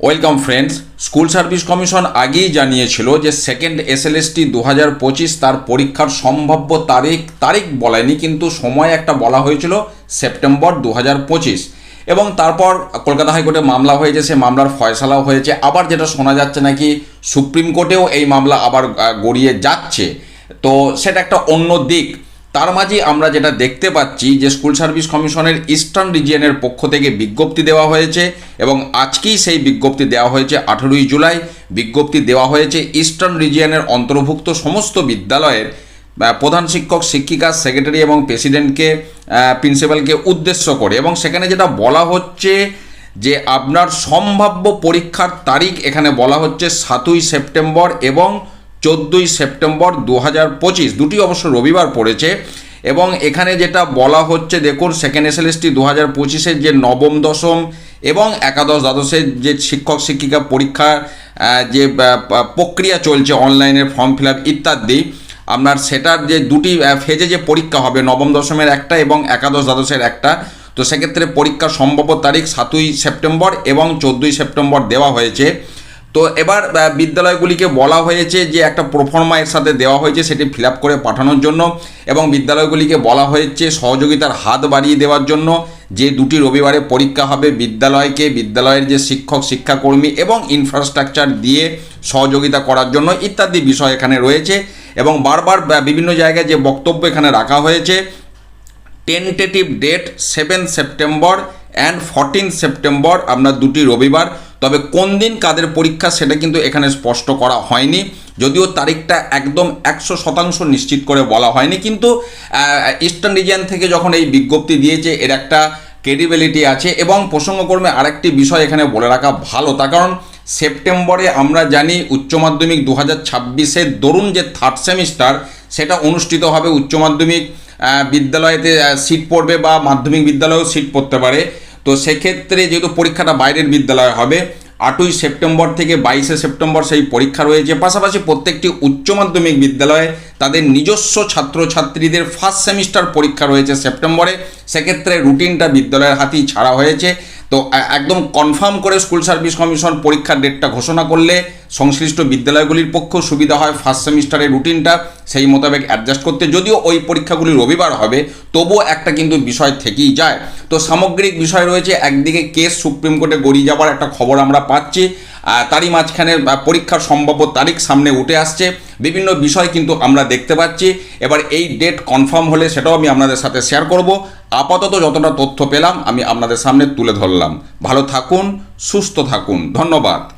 Welcome friends, school service commission আগেই জানিয়েছিল যে সেকেন্ড এসএলএসটি দু হাজার পঁচিশ তার পরীক্ষার সম্ভাব্য তারিখ তারিখ বলেনি কিন্তু সময় একটা বলা হয়েছিল সেপ্টেম্বর দু হাজার পঁচিশ। এবং তারপর কলকাতা হাইকোর্টে মামলা হয়েছে, সে মামলার ফয়সালাও হয়েছে। আবার যেটা শোনা যাচ্ছে নাকি সুপ্রিম কোর্টেও এই মামলা আবার গড়িয়ে যাচ্ছে। তো সেটা একটা অন্য দিক। তার মাঝে আমরা যেটা দেখতে পাচ্ছি যে স্কুল সার্ভিস কমিশনের ইস্টার্ন রিজিয়নের পক্ষ থেকে বিজ্ঞপ্তি দেওয়া হয়েছে এবং আজকেই সেই বিজ্ঞপ্তি দেওয়া হয়েছে আঠেরোই জুলাই। বিজ্ঞপ্তি দেওয়া হয়েছে ইস্টার্ন রিজিয়নের অন্তর্ভুক্ত সমস্ত বিদ্যালয়ের প্রধান শিক্ষক, শিক্ষিকা, সেক্রেটারি এবং প্রেসিডেন্টকে প্রিন্সিপালকে উদ্দেশ্য করে এবং সেখানে যেটা বলা হচ্ছে যে আপনার সম্ভাব্য পরীক্ষার তারিখ এখানে বলা হচ্ছে সাতই সেপ্টেম্বর এবং চোদ্দোই সেপ্টেম্বর দু হাজার পঁচিশ, দুটি অবশ্য রবিবার পড়েছে এবং এখানে যেটা বলা হচ্ছে, দেখুন সেকেন্ড এসএলএসটি দু হাজার পঁচিশের যে নবম দশম এবং একাদশ দ্বাদশের যে শিক্ষক শিক্ষিকা পরীক্ষা যে প্রক্রিয়া চলছে অনলাইনের ফর্ম ফিল আপ ইত্যাদি, আপনার সেটার যে দুটি ফেজে যে পরীক্ষা হবে, নবম দশমের একটা এবং একাদশ দ্বাদশের একটা, তো সেক্ষেত্রে পরীক্ষা সম্ভাব্য তারিখ সাতই সেপ্টেম্বর এবং চোদ্দোই সেপ্টেম্বর দেওয়া হয়েছে। তো এবার বিদ্যালয়গুলিকে বলা হয়েছে যে একটা প্রোফর্মা এর সাথে দেওয়া হয়েছে, সেটি ফিল করে পাঠানোর জন্য এবং বিদ্যালয়গুলিকে বলা হয়েছে সহযোগিতার হাত বাড়িয়ে দেওয়ার জন্য যে দুটি রবিবারে পরীক্ষা হবে বিদ্যালয়কে, বিদ্যালয়ের যে শিক্ষক, শিক্ষাকর্মী এবং ইনফ্রাস্ট্রাকচার দিয়ে সহযোগিতা করার জন্য ইত্যাদি বিষয় এখানে রয়েছে এবং বারবার বিভিন্ন জায়গায় যে বক্তব্য এখানে রাখা হয়েছে tentative date seven September and fourteen September আপনার দুটি রবিবার। তবে কোন দিন কাদের পরীক্ষা সেটা কিন্তু এখানে স্পষ্ট করা হয়নি। যদিও তারিখটা একদম একশো শতাংশ নিশ্চিত করে বলা হয়নি, কিন্তু ইস্টার্ন রিজিয়ন থেকে যখন এই বিজ্ঞপ্তি দিয়েছে, এর একটা ক্রেডিবিলিটি আছে এবং প্রসঙ্গক্রমে আরেকটি বিষয় এখানে বলে রাখা ভালো। তার কারণ, সেপ্টেম্বরে আমরা জানি উচ্চ মাধ্যমিক দু হাজার ছাব্বিশের দরুন যে থার্ড সেমিস্টার সেটা অনুষ্ঠিত হবে উচ্চ মাধ্যমিক বিদ্যালয়েতে সিট পড়বে বা মাধ্যমিক বিদ্যালয়েও সিট পড়তে পারে। তো সেক্ষেত্রে যেহেতু পরীক্ষাটা বাইরের বিদ্যালয়ে হবে, আটই সেপ্টেম্বর থেকে বাইশে সেপ্টেম্বর সেই পরীক্ষা রয়েছে। পাশাপাশি প্রত্যেকটি উচ্চ মাধ্যমিক বিদ্যালয়ে তাদের নিজস্ব ছাত্রছাত্রীদের ফার্স্ট সেমিস্টার পরীক্ষা রয়েছে সেপ্টেম্বরে। সেক্ষেত্রে রুটিনটা বিদ্যালয়ের হাতেই ছাড়া হয়েছে। তো একদম কনফার্ম করে স্কুল সার্ভিস কমিশন পরীক্ষার ডেটটা ঘোষণা করলে সংশ্লিষ্ট বিদ্যালয়গুলির পক্ষেও সুবিধা হয় ফার্স্ট সেমিস্টারের রুটিনটা সেই মোতাবেক অ্যাডজাস্ট করতে। যদিও ওই পরীক্ষাগুলি রবিবার হবে, তবুও একটা কিন্তু বিষয় থেকেই যায়। তো সামগ্রিক বিষয় রয়েছে, একদিকে কেস সুপ্রিম কোর্টে গড়িয়ে যাওয়ার একটা খবর আমরা পাচ্ছি তারই মাঝখানে পরীক্ষার সম্ভাব্য তারিখ সামনে উঠে আসছে। বিভিন্ন বিষয় কিন্তু আমরা দেখতে পাচ্ছি। এবার এই ডেট কনফার্ম হলে সেটাও আমি আপনাদের সাথে শেয়ার করব। আপাতত যতটা তথ্য পেলাম, আমি আপনাদের সামনে তুলে ধরলাম। ভালো থাকুন, সুস্থ থাকুন। ধন্যবাদ।